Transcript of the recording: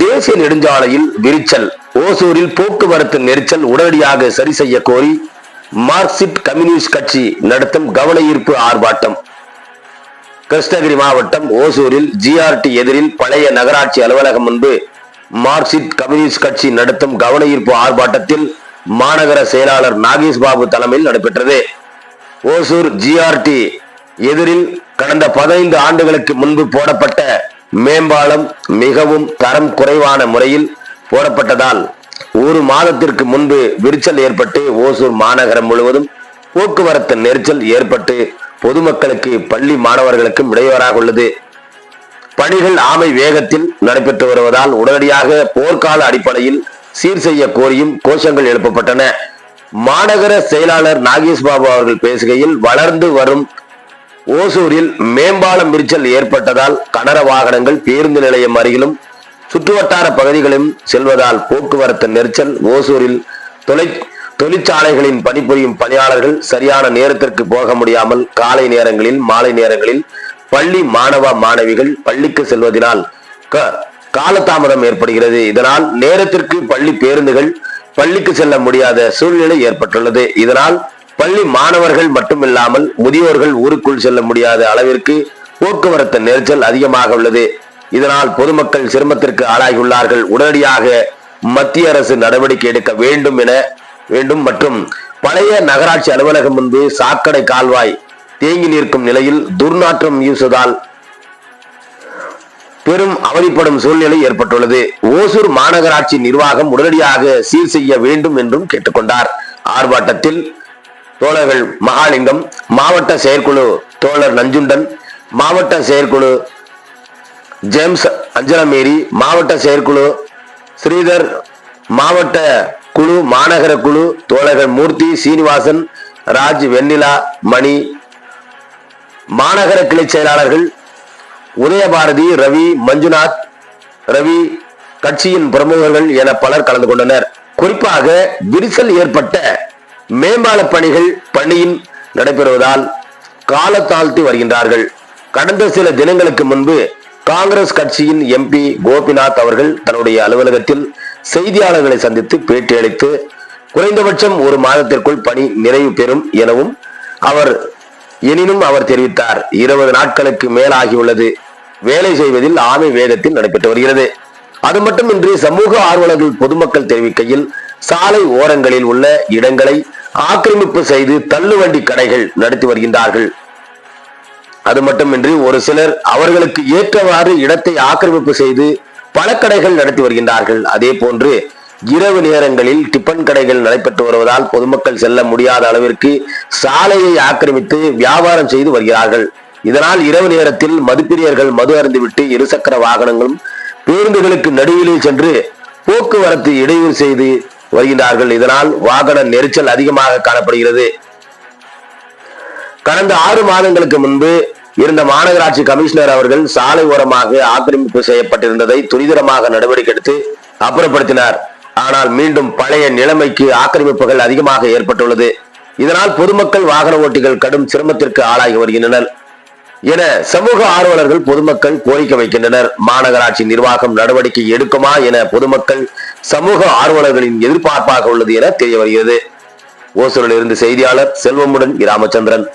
தேசிய நெடுஞ்சாலையில் விரிச்சல். ஓசூரில் போக்குவரத்து நெரிச்சல் உடனடியாக சரி செய்ய கோரி மார்க்சிஸ்ட் கம்யூனிஸ்ட் கட்சி நடத்தும் கவன ஈர்ப்பு ஆர்ப்பாட்டம். கிருஷ்ணகிரி மாவட்டம் ஓசூரில் ஜிஆர்டி எதிரில் பழைய நகராட்சி அலுவலகம் முன்பு மார்க்சிஸ்ட் கம்யூனிஸ்ட் கட்சி நடத்தும் கவன ஈர்ப்பு ஆர்ப்பாட்டத்தில் மாநகர செயலாளர் நாகேஷ் பாபு தலைமையில் நடைபெற்றது. ஓசூர் ஜிஆர்டி எதிரில் கடந்த பதினைந்து ஆண்டுகளுக்கு முன்பு போடப்பட்ட மேம்பாலம் மிகவும் தரம் குறைவான முறையில் போடப்பட்டதால் ஒரு மாதத்திற்கு முன்பு விரிச்சல் ஏற்பட்டு ஓசூர் மாநகரம் முழுவதும் போக்குவரத்து நெரிச்சல் ஏற்பட்டு பொதுமக்களுக்கு பள்ளி மாணவர்களுக்கும் இடையூறாக உள்ளது. பணிகள் ஆமை வேகத்தில் நடைபெற்று வருவதால் உடனடியாக போர்க்கால அடிப்படையில் சீர் செய்ய கோரியும் கோஷங்கள் எழுப்பப்பட்டன. மாநகர செயலாளர் நாகேஷ் பாபு அவர்கள் பேசுகையில் வளர்ந்து வரும் ஓசூரில் மேம்பாலம் விரிச்சல் ஏற்பட்டதால் கனர வாகனங்கள் பேருந்து நிலையம் அருகிலும் சுற்றுவட்டார பகுதிகளிலும் செல்வதால் போக்குவரத்து நெரிச்சல் ஓசூரில் தொலை தொழிற்சாலைகளின் பணிபுரியும் பணியாளர்கள் சரியான நேரத்திற்கு போக முடியாமல் காலை நேரங்களில் மாலை நேரங்களில் பள்ளி மாணவ மாணவிகள் பள்ளிக்கு செல்வதனால் க- காலதாமதம் ஏற்படுகிறது. இதனால் நேரத்திற்கு பள்ளி பேருந்துகள் பள்ளிக்கு செல்ல முடியாத சூழ்நிலை ஏற்பட்டுள்ளது. இதனால் பள்ளி மாணவர்கள் மட்டுமில்லாமல் முதியோர்கள் ஊருக்குள் செல்ல முடியாத அளவிற்கு போக்குவரத்து நெரிசல் அதிகமாக உள்ளது. இதனால் பொதுமக்கள் சிரமத்திற்கு ஆளாகியுள்ளார்கள். உடனடியாக மத்திய அரசு நடவடிக்கை எடுக்க வேண்டும் என வேண்டும். மற்றும் பழைய நகராட்சி அலுவலகம் முன்பு சாக்கடை கால்வாய் தேங்கி நிற்கும் நிலையில் துர்நாற்றம் வீசுவதால் பெரும் அவதிப்படும் சூழ்நிலை ஏற்பட்டுள்ளது. ஓசூர் மாநகராட்சி நிர்வாகம் உடனடியாக சீர் செய்ய வேண்டும் என்றும் கேட்டுக்கொண்டார். ஆர்ப்பாட்டத்தில் தோழர்கள் மகாலிங்கம் மாவட்ட செயற்குழு தோழர் நஞ்சுண்டன் மாவட்ட செயற்குழு ஜேம்ஸ் அஞ்சலமேரி மாவட்ட செயற்குழு ஸ்ரீதர் மாவட்ட குழு மாநகர குழு தோழர்கள் மூர்த்தி சீனிவாசன் ராஜ் வெண்ணிலா மணி மாநகர கிளை செயலாளர்கள் உதயபாரதி ரவி மஞ்சுநாத் ரவி கட்சியின் பிரமுகர்கள் என பலர் கலந்து கொண்டனர். குறிப்பாக விரிசல் ஏற்பட்ட மேம்பால பணிகள் பணியின் நடைபெறுவதால் காலத்தாழ்த்தி வருகின்றார்கள். கடந்த சில தினங்களுக்கு முன்பு காங்கிரஸ் கட்சியின் எம்பி கோபிநாத் அவர்கள் தன்னுடைய அலுவலகத்தில் செய்தியாளர்களை சந்தித்து பேட்டியளித்து குறைந்தபட்சம் ஒரு மாதத்திற்குள் பணி நிறைவு பெறும் எனவும் அவர் எனினும் அவர் தெரிவித்தார் இருபது நாட்களுக்கு மேலாகியுள்ளது. வேலை செய்வதில் ஆமை வேகத்தில் நடைபெற்று வருகிறது. அது மட்டுமின்றி சமூக ஆர்வலர்கள் பொதுமக்கள் தெரிவிக்கையில் சாலை ஓரங்களில் உள்ள இடங்களை ஆக்கிரமிப்பு செய்து தள்ளுவண்டி கடைகள் நடத்தி வருகின்றார்கள். அது மட்டுமின்றி ஒரு சிலர் அவர்களுக்கு ஏற்றவாறு இடத்தை ஆக்கிரமிப்பு செய்து பல கடைகள் நடத்தி வருகின்றார்கள். அதே போன்று இரவு நேரங்களில் டிபன் கடைகள் நடைபெற்று வருவதால் பொதுமக்கள் செல்ல முடியாத அளவிற்கு சாலையை ஆக்கிரமித்து வியாபாரம் செய்து வருகிறார்கள். இதனால் இரவு நேரத்தில் மதுப்பிரியர்கள் மது அருந்துவிட்டு இருசக்கர வாகனங்களும் பேருந்துகளுக்கு நடுவிலே சென்று போக்குவரத்து இடையூறு செய்து வருகின்றார்கள். இதனால் வாகன நெரிச்சல் அதிகமாக காணப்படுகிறது. கடந்த ஆறு மாதங்களுக்கு முன்பு இருந்த மாநகராட்சி கமிஷனர் அவர்கள் சாலை ஓரமாக ஆக்கிரமிப்பு செய்யப்பட்டிருந்ததை துரிதமாக நடவடிக்கை எடுத்து அப்புறப்படுத்தினார். ஆனால் மீண்டும் பழைய நிலைமைக்கு ஆக்கிரமிப்புகள் அதிகமாக ஏற்பட்டுள்ளது. இதனால் பொதுமக்கள் வாகன ஓட்டிகள் கடும் சிரமத்திற்கு ஆளாகி வருகின்றனர். என சமூக ஆர்வலர்கள் பொதுமக்கள் கோரிக்கை வைக்கின்றனர். மாநகராட்சி நிர்வாகம் நடவடிக்கை எடுக்குமா என பொதுமக்கள் சமூக ஆர்வலர்களின் எதிர்பார்ப்பாக உள்ளது என தெரிய வருகிறது ஓசூரில் இருந்து செய்தியாளர் செல்வமுடன் ராமச்சந்திரன்